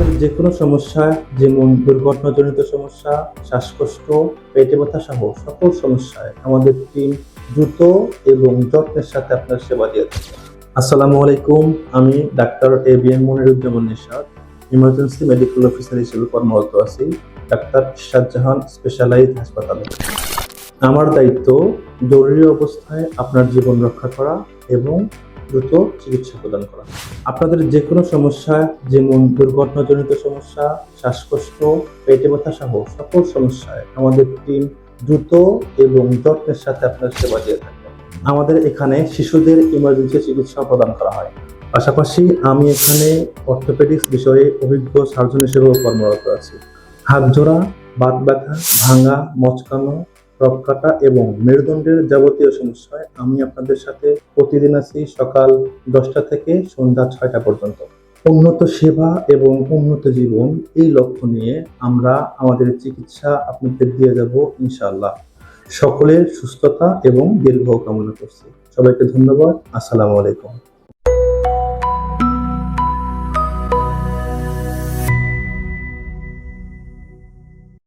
আপনাদের যে কোনো সমস্যা, যেমন দুর্ঘটনাজনিত সমস্যা, শ্বাসকষ্ট, পেটে ব্যথা সহ সকল সমস্যায় আমাদের টিম দ্রুত এবং যত্নের সাথে আপনার সেবা দিয়ে থাকে। আসসালামু আলাইকুম, আমি doctor A B M Moniruzzaman Nishad emergency medical officer হিসেবে কর্মরত আছি, ডাক্তার শাহজাহান স্পেশালাইজ হাসপাতালে। আমার দায়িত্ব জরুরি অবস্থায় আপনার জীবন রক্ষা করা এবং দ্রুত চিকিৎসা প্রদান করা। আপনাদের যে কোনো সমস্যা, যেমন দুর্ঘটনাজনিত সমস্যা, শ্বাসকষ্ট, পেটে ব্যথা সহ সকল সমস্যায় আমাদের টিম দ্রুত এবং যত্নের সাথে আপনার সেবা দিয়ে থাকে আমাদের এখানে শিশুদের ইমার্জেন্সি চিকিৎসা প্রদান করা হয়। পাশাপাশি আমি এখানে অর্থোপেডিক্স বিষয়ে অভিজ্ঞ সার্জন হিসেবেও কর্মরত আছি। হাত জোড়া, বাত ব্যথা ভাঙা মচকানো রক কাটা এবং মেরুদণ্ডের যাবতীয় সমস্যায় আমি আপনাদের সাথে প্রতিদিন আছি সকাল দশটা থেকে সন্ধ্যা ছয়টা পর্যন্ত। উন্নত সেবা এবং উন্নত জীবন এই লক্ষ্য নিয়ে আমরা আমাদের চিকিৎসা আপনাদের দিয়ে যাব ইনশাআল্লাহ। সকলের সুস্থতা এবং দীর্ঘ কামনা করছি। সবাইকে ধন্যবাদ। আসসালামু আলাইকুম।